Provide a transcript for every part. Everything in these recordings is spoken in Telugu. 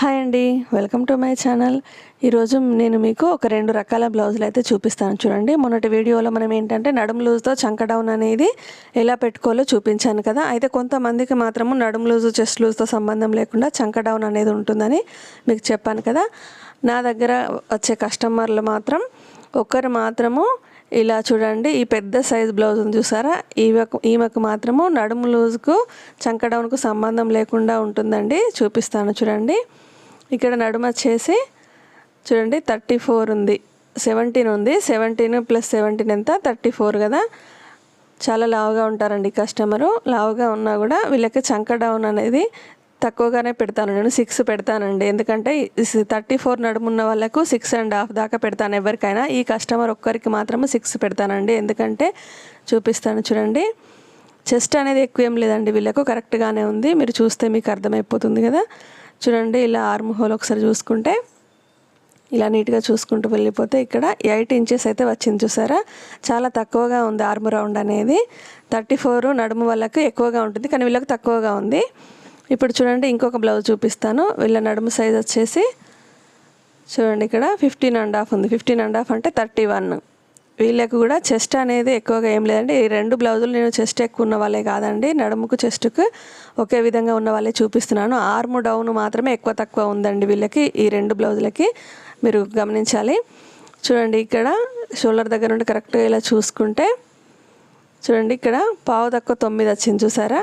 హాయ్ అండి. Welcome to my channel. ఈరోజు నేను మీకు ఒక రెండు రకాల బ్లౌజులు అయితే చూపిస్తాను చూడండి. మొన్నటి వీడియోలో మనం ఏంటంటే నడుము లూజ్తో చంక డౌన్ అనేది ఎలా పెట్టుకోవాలో చూపించాను కదా. అయితే కొంతమందికి మాత్రము నడుము లూజు చెస్ట్ లూజ్తో సంబంధం లేకుండా చంక డౌన్ అనేది ఉంటుందని మీకు చెప్పాను కదా. నా దగ్గర వచ్చే కస్టమర్లు మాత్రం ఒక్కరు మాత్రము ఇలా చూడండి ఈ పెద్ద సైజ్ బ్లౌజ్ ఉంది చూసారా? ఈమెకు ఈమెకు మాత్రము నడుము లూజ్కు చంక డౌన్కు సంబంధం లేకుండా ఉంటుందండి. చూపిస్తాను చూడండి. ఇక్కడ నడుమ వచ్చేసి చూడండి థర్టీ ఫోర్ ఉంది. సెవెంటీన్ ఉంది. సెవెంటీన్ ప్లస్ సెవెంటీన్ ఎంత? థర్టీ ఫోర్ కదా. చాలా లావుగా ఉంటారండి కస్టమరు. లావుగా ఉన్నా కూడా వీళ్ళకి చంక డౌన్ అనేది తక్కువగానే పెడతాను. నేను సిక్స్ పెడతానండి. ఎందుకంటే థర్టీ ఫోర్ నడుమున్న వాళ్ళకు సిక్స్ అండ్ హాఫ్ దాకా పెడతాను ఎవరికైనా. ఈ కస్టమర్ ఒక్కరికి మాత్రము సిక్స్ పెడతానండి. ఎందుకంటే చూపిస్తాను చూడండి. చెస్ట్ అనేది ఎక్కువ ఏం లేదండి. వీళ్ళకు కరెక్ట్గానే ఉంది. మీరు చూస్తే మీకు అర్థమైపోతుంది కదా. చూడండి ఇలా ఆర్మ్ హోల్ ఒకసారి చూసుకుంటే ఇలా నీట్గా చూసుకుంటూ వెళ్ళిపోతే ఇక్కడ ఎయిట్ ఇంచెస్ అయితే వచ్చింది చూసారా? చాలా తక్కువగా ఉంది ఆర్మ్ రౌండ్ అనేది. థర్టీ ఫోర్ నడుము వాళ్ళకి ఎక్కువగా ఉంటుంది కానీ వీళ్ళకి తక్కువగా ఉంది. ఇప్పుడు చూడండి ఇంకొక బ్లౌజ్ చూపిస్తాను. వీళ్ళ నడుము సైజ్ వచ్చేసి చూడండి ఇక్కడ ఫిఫ్టీన్ అండ్ హాఫ్ ఉంది. ఫిఫ్టీన్ అండ్ హాఫ్ అంటే థర్టీ వన్. వీళ్ళకు కూడా చెస్ట్ అనేది ఎక్కువగా ఏం లేదండి. ఈ రెండు బ్లౌజులు నేను చెస్ట్ ఎక్కువ ఉన్న వాళ్ళే కాదండి. నడుముకు చెస్ట్కు ఒకే విధంగా ఉన్న వాళ్ళే చూపిస్తున్నాను. ఆర్మ్ డౌన్ మాత్రమే ఎక్కువ తక్కువ ఉందండి వీళ్ళకి ఈ రెండు బ్లౌజులకి. మీరు గమనించాలి. చూడండి ఇక్కడ షోల్డర్ దగ్గర నుండి కరెక్ట్గా ఇలా చూసుకుంటే చూడండి ఇక్కడ పావు తక్కువ తొమ్మిది వచ్చింది చూసారా?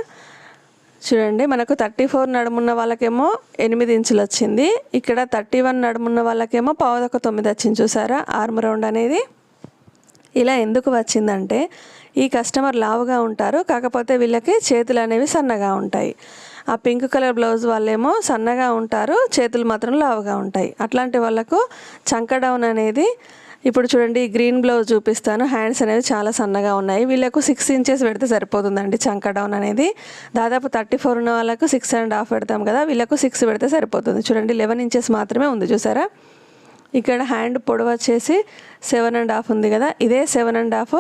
చూడండి మనకు థర్టీ ఫోర్ నడుమున్న వాళ్ళకేమో ఎనిమిది ఇంచులు వచ్చింది. ఇక్కడ థర్టీ వన్ నడుమున్న వాళ్ళకేమో పావు తక్కువ తొమ్మిది వచ్చింది చూసారా? ఆర్మ్ రౌండ్ అనేది. ఇలా ఎందుకు వచ్చిందంటే ఈ కస్టమర్ లావుగా ఉంటారు కాకపోతే వీళ్ళకి చేతులు అనేవి సన్నగా ఉంటాయి. ఆ పింక్ కలర్ బ్లౌజ్ వాళ్ళేమో సన్నగా ఉంటారు చేతులు మాత్రం లావుగా ఉంటాయి. అట్లాంటి వాళ్ళకు చంక డౌన్ అనేది ఇప్పుడు చూడండి గ్రీన్ బ్లౌజ్ చూపిస్తాను హ్యాండ్స్ అనేవి చాలా సన్నగా ఉన్నాయి. వీళ్ళకు సిక్స్ ఇంచెస్ పెడితే సరిపోతుందండి చంక డౌన్ అనేది. దాదాపు థర్టీ ఫోర్ ఉన్న వాళ్ళకు సిక్స్ అండ్ హాఫ్ పెడతాం కదా వీళ్ళకు సిక్స్ పెడితే సరిపోతుంది. చూడండి లెవెన్ ఇంచెస్ మాత్రమే ఉంది చూసారా? ఇక్కడ హ్యాండ్ పొడవు వచ్చేసి సెవెన్ అండ్ హాఫ్ ఉంది కదా. ఇదే సెవెన్ అండ్ హాఫ్.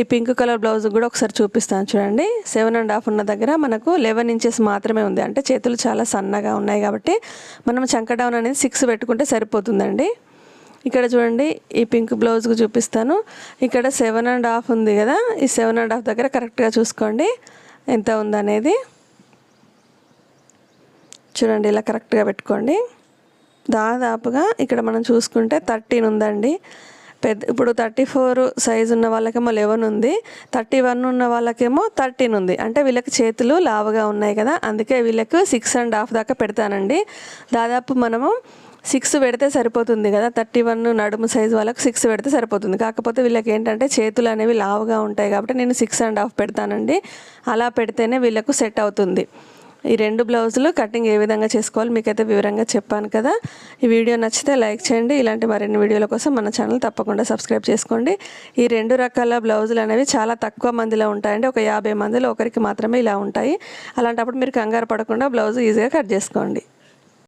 ఈ పింక్ కలర్ బ్లౌజ్ కూడా ఒకసారి చూపిస్తాను చూడండి. సెవెన్ అండ్ హాఫ్ ఉన్న దగ్గర మనకు లెవెన్ ఇంచెస్ మాత్రమే ఉంది. అంటే చేతులు చాలా సన్నగా ఉన్నాయి కాబట్టి మనం చంక డౌన్ అనేది సిక్స్ పెట్టుకుంటే సరిపోతుందండి. ఇక్కడ చూడండి ఈ పింక్ బ్లౌజ్కి చూపిస్తాను. ఇక్కడ సెవెన్ అండ్ హాఫ్ ఉంది కదా. ఈ సెవెన్ అండ్ హాఫ్ దగ్గర కరెక్ట్గా చూసుకోండి. ఎంత ఉందనేది. చూడండి ఇలా కరెక్ట్గా పెట్టుకోండి. దాదాపుగా ఇక్కడ మనం చూసుకుంటే థర్టీన్ ఉందండి. పెద్ద ఇప్పుడు థర్టీ ఫోర్ సైజ్ ఉన్న వాళ్ళకేమో లెవెన్ ఉంది. థర్టీ వన్ ఉన్న వాళ్ళకేమో థర్టీన్ ఉంది. అంటే వీళ్ళకి చేతులు లావుగా ఉన్నాయి కదా. అందుకే వీళ్ళకు సిక్స్ అండ్ హాఫ్ దాకా పెడతానండి. దాదాపు మనము సిక్స్ పెడితే సరిపోతుంది కదా. థర్టీ వన్ నడుము సైజు వాళ్ళకు సిక్స్ పెడితే సరిపోతుంది. కాకపోతే వీళ్ళకి ఏంటంటే చేతులు అనేవి లావుగా ఉంటాయి కాబట్టి నేను సిక్స్ అండ్ హాఫ్ పెడతానండి. అలా పెడితేనే వీళ్ళకు సెట్ అవుతుంది. ఈ రెండు బ్లౌజులు కటింగ్ ఏ విధంగా చేసుకోవాలి మీకైతే వివరంగా చెప్పాను కదా. ఈ వీడియో నచ్చితే లైక్ చేయండి. ఇలాంటి మరిన్ని వీడియోల కోసం మన ఛానల్ తప్పకుండా సబ్స్క్రైబ్ చేసుకోండి. ఈ రెండు రకాల బ్లౌజులు అనేవి చాలా తక్కువ మందిలో ఉంటాయండి. ఒక యాభై మందిలో ఒకరికి మాత్రమే ఇలా ఉంటాయి. అలాంటప్పుడు మీరు కంగారు పడకుండా బ్లౌజ్ ఈజీగా కట్ చేసుకోండి.